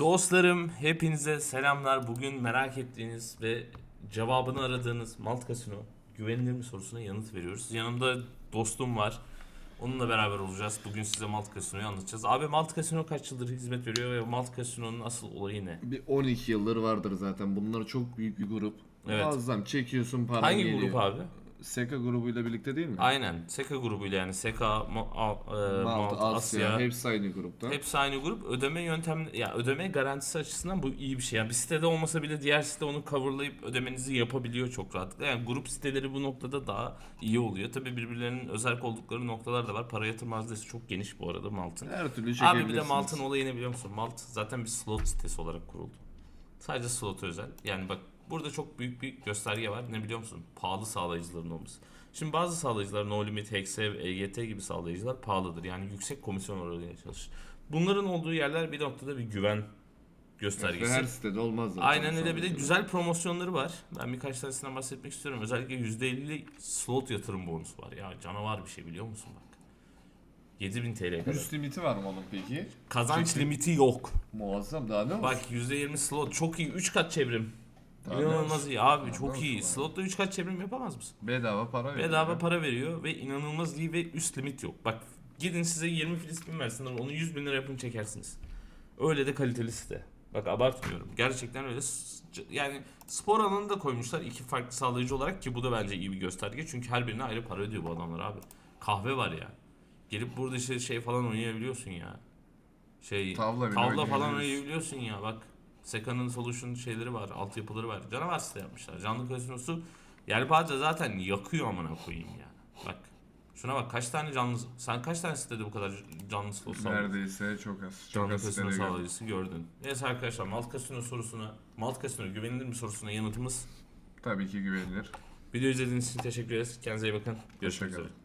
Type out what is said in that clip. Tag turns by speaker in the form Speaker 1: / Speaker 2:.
Speaker 1: Dostlarım hepinize selamlar. Bugün merak ettiğiniz ve cevabını aradığınız Malt Casino güvenilir mi sorusuna yanıt veriyoruz. Yanımda dostum var. Onunla beraber olacağız. Bugün size Malt Casino'yu anlatacağız. Abi Malt Casino kaç yıldır hizmet veriyor ve Malt Casino'nun asıl olayı ne?
Speaker 2: Bir 12 yıldır vardır zaten. Bunlar çok büyük bir grup.
Speaker 1: Evet.
Speaker 2: Muazzam çekiyorsun para
Speaker 1: Hangi
Speaker 2: geliyor.
Speaker 1: grup abi?
Speaker 2: Seka grubuyla birlikte değil mi?
Speaker 1: Aynen. Seka grubuyla yani Seka, Ma- A- e,
Speaker 2: Malta,
Speaker 1: Malt,
Speaker 2: Asya, hepsi aynı grupta.
Speaker 1: Hepsi aynı grup. Ödeme yöntem ya ödeme garantisi açısından bu iyi bir şey. Yani bir sitede olmasa bile diğer site onu coverlayıp ödemenizi yapabiliyor çok rahatlıkla. Yani grup siteleri bu noktada daha iyi oluyor. Tabii birbirlerinin özel oldukları noktalar da var. Para yatırma haznesi çok geniş bu arada Malt'ın.
Speaker 2: Her türlü
Speaker 1: Abi
Speaker 2: çekebilirsiniz.
Speaker 1: bir de Malt'ın olayı ne biliyor musun? Malt zaten bir slot sitesi olarak kuruldu. Sadece slot özel. Yani bak burada çok büyük bir gösterge var. Ne biliyor musun? Pahalı sağlayıcıların olması. Şimdi bazı sağlayıcılar No Limit, Hexev, EYT gibi sağlayıcılar pahalıdır. Yani yüksek komisyon oranıyla çalışır. Bunların olduğu yerler bir noktada bir güven
Speaker 2: Ve
Speaker 1: göstergesi.
Speaker 2: her sitede olmaz zaten.
Speaker 1: Aynen öyle bir de güzel promosyonları var. Ben birkaç tanesinden bahsetmek istiyorum. Özellikle %50'li slot yatırım bonusu var. Ya canavar bir şey biliyor musun bak. 7000 TL kadar.
Speaker 3: Üst limiti var mı onun peki?
Speaker 1: Kazanç
Speaker 3: Çekim.
Speaker 1: limiti yok.
Speaker 3: Muazzam daha ne olsun?
Speaker 1: Bak %20 slot çok iyi 3 kat çevrim.
Speaker 3: Ne
Speaker 1: İnanılmaz iyi abi çok iyi.
Speaker 3: abi?
Speaker 1: Slotla 3 kat çevrim yapamaz mısın?
Speaker 3: Bedava para veriyor.
Speaker 1: Bedava para veriyor ve inanılmaz iyi ve üst limit yok. Bak gidin size 20 Filistin versinler onu 100 bin lira yapın çekersiniz. Öyle de kaliteli site. Bak abartmıyorum. Gerçekten öyle. S- c- Yani spor alanını da koymuşlar iki farklı sağlayıcı olarak ki bu da bence iyi bir gösterge. Çünkü her birine ayrı para ödüyor bu adamlar abi. Kahve var ya. Gelip burada işte şey falan oynayabiliyorsun ya. Şey
Speaker 3: Tavla bile
Speaker 1: tavla falan
Speaker 3: oynayabiliyorsun.
Speaker 1: oynayabiliyorsun ya bak. Seka'nın solution şeyleri var, altyapıları var. Canavar site yapmışlar. Canlı kasinosu Yelpaze zaten yakıyor amına koyayım ya. Bak. Şuna bak kaç tane canlı sen kaç tane sitede bu kadar canlı slot sağladın?
Speaker 3: Neredeyse çok az. Çok
Speaker 1: Canlı
Speaker 3: az
Speaker 1: kasino
Speaker 3: sitede gördüm.
Speaker 1: sağlayıcısı gördün. Neyse arkadaşlar Malt Kasino sorusuna, Malt Kasino güvenilir mi sorusuna yanıtımız.
Speaker 3: Tabii ki güvenilir.
Speaker 1: Video izlediğiniz için teşekkür ederiz. Kendinize iyi bakın. Görüşmek
Speaker 3: Hoşça kalın.
Speaker 1: üzere.